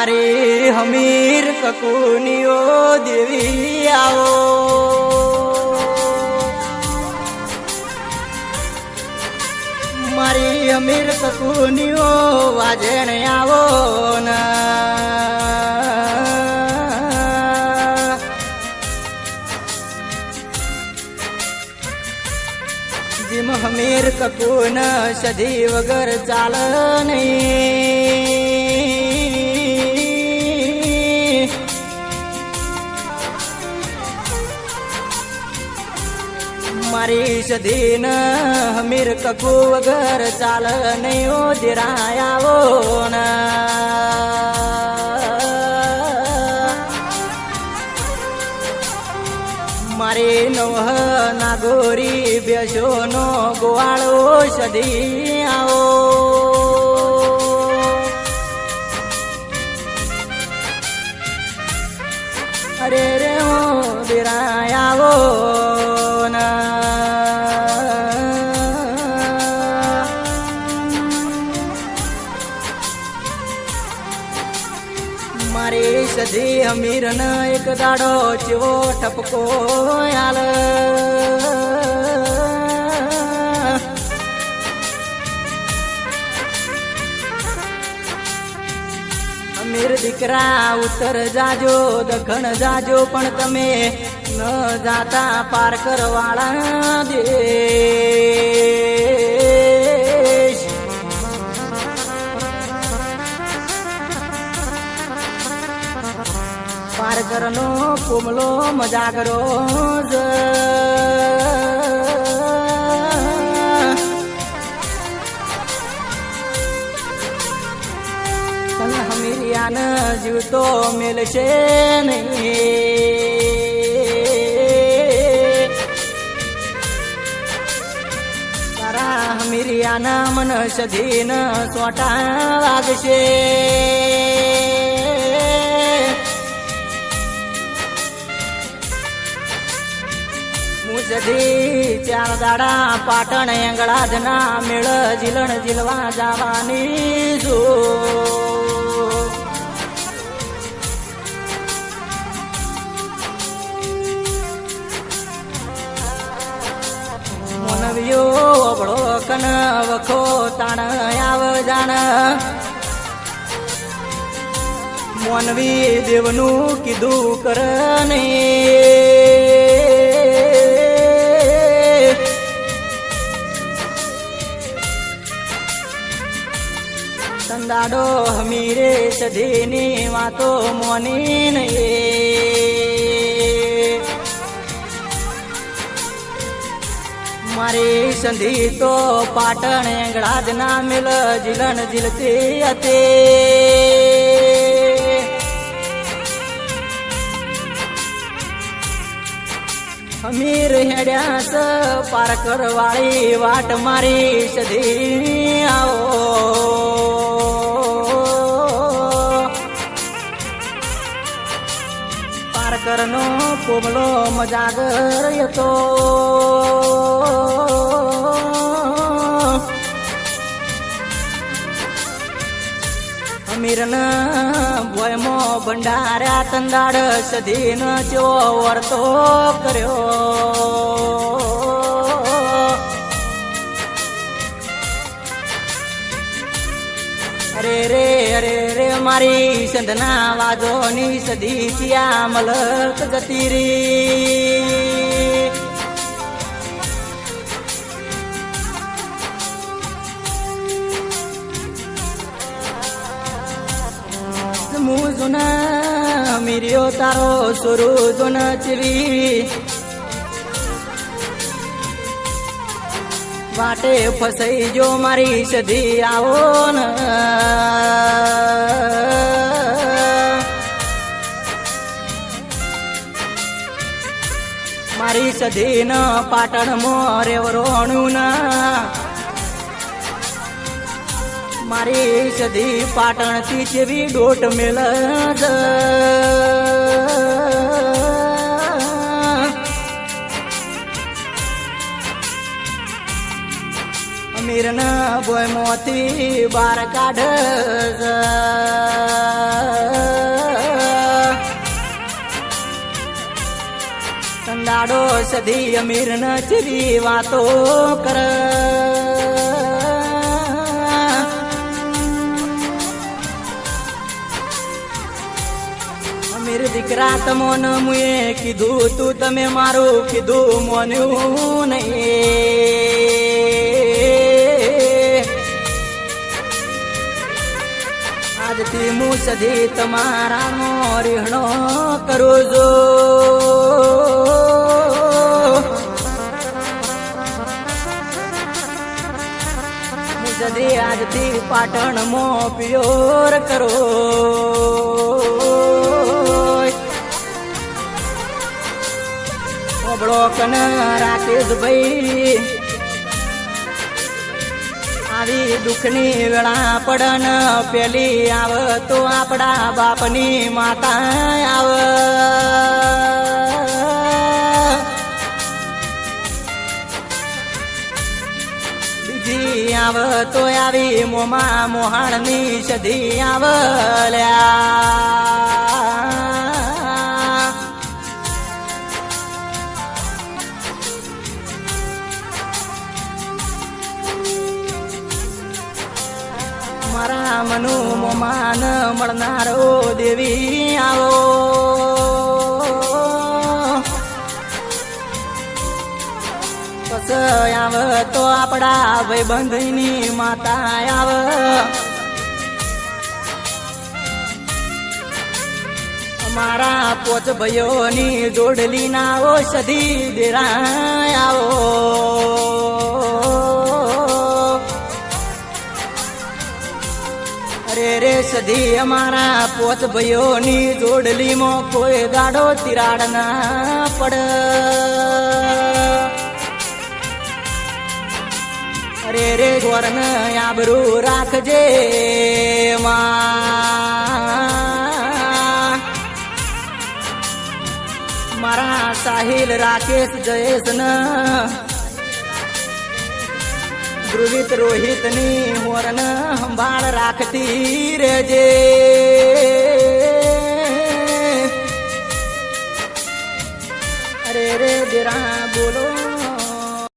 મારી હમીર કકુનિયો દેવી આવો. મારી અમીર કકુનિયો વાજણે આવો ના. જીમ હમીર કકુન સધી વગર ચાલ નહીં. મારી સધીન હમીર કકુ વગર ચાલ નહીં ઓ દિરાયાવો ના. મારી નવહ નાગોરી બેસો નો ગોવાળો સધી આવો અરે રે હો બિરાય અમીર ન એક દાડો ચેવો ટપકો આલ. અમીર દીકરા, ઉત્તર જાજો, દખણ જાજો, પણ તમે ન જાતા પાર કરવાળા દેશ પાર કરનો પોમલો મજા કરો જ. તને હમીરિયાન જીવતો મેલશે નહીં તારા હમીરિયાના મન સધીન સોટા વાગશે સધી ચાર દાડા પાટણ એંગળા જના મેળ જીલણ જીલવા જવાની છું. મોનવિયો અબળો કન વખો તાણ આવ જાણ. મોનવી દેવનું કીધું કર સંદાડો મીરે સધીની વાતો મોની નહીં મારી સંધી તો પાટણ એંગળાજ ના મિલ જીલન જીલતી હતી. અમીર હેડ્યાસ પાર કરવાળી વાટ મારી સધી આવો. પારકરનો પોમલો મજાગર હતો અમીરના ભોયમો ભંડાર્યા તંદાડ સધીન ચો વર્તો કર્યો. અરે રે અરે રે, મારી સંધના વાજોની સદી ચિયા મલક જતી રી હું જુના, મીર્યો તારો સુરુ જુના ચવી વાટે ફસાઈ જો મારી સધી આવો ને. મારી સધી ન પાટણ મોરે વરોણું ના. મારી સધી પાટણથી જેવી ડોટ મેલ જ. અમીર ન બોય મોતી બાર કાઢ કંદાડો સધી અમીર ચીરી વાતો કર અમીર દીકરા તમોન મુએ કીધું, તું તમે મારું કીધું, મોન્યું નહીં આજથી હું સધી તમારા નો રીહણો કરું છું સધી આજથી પાટણ મો પ્યોર કરો. ઓબળો કન રાકેશ ભાઈ આવી દુઃખની વેળા પડન પેલી આવ તો આપણા બાપની માતા આવ. બીજી આવ તો આવી મોમાં મોહાણની સધી આવ મારા મનુ મોમાન મળનારો દેવી આવો. આવ તો આપણા ભાઈબંધની માતા આવ. મારા પોચ ભાઈઓની જોડલી ના ઔષધી દેરાય આવો. રે સધી અમારા પોત ભયોની જોડલીમાં કોઈ ગાડો તિરાડ ના પડ. અરે રે ગોરન, આબરૂ રાખજે મારા સાહિલ રાકેશ જયેશ ના ધ્રુવિત રોહિતની હોરન સંભાળ રાખતી રેજે. અરે રે દેરા બોલો.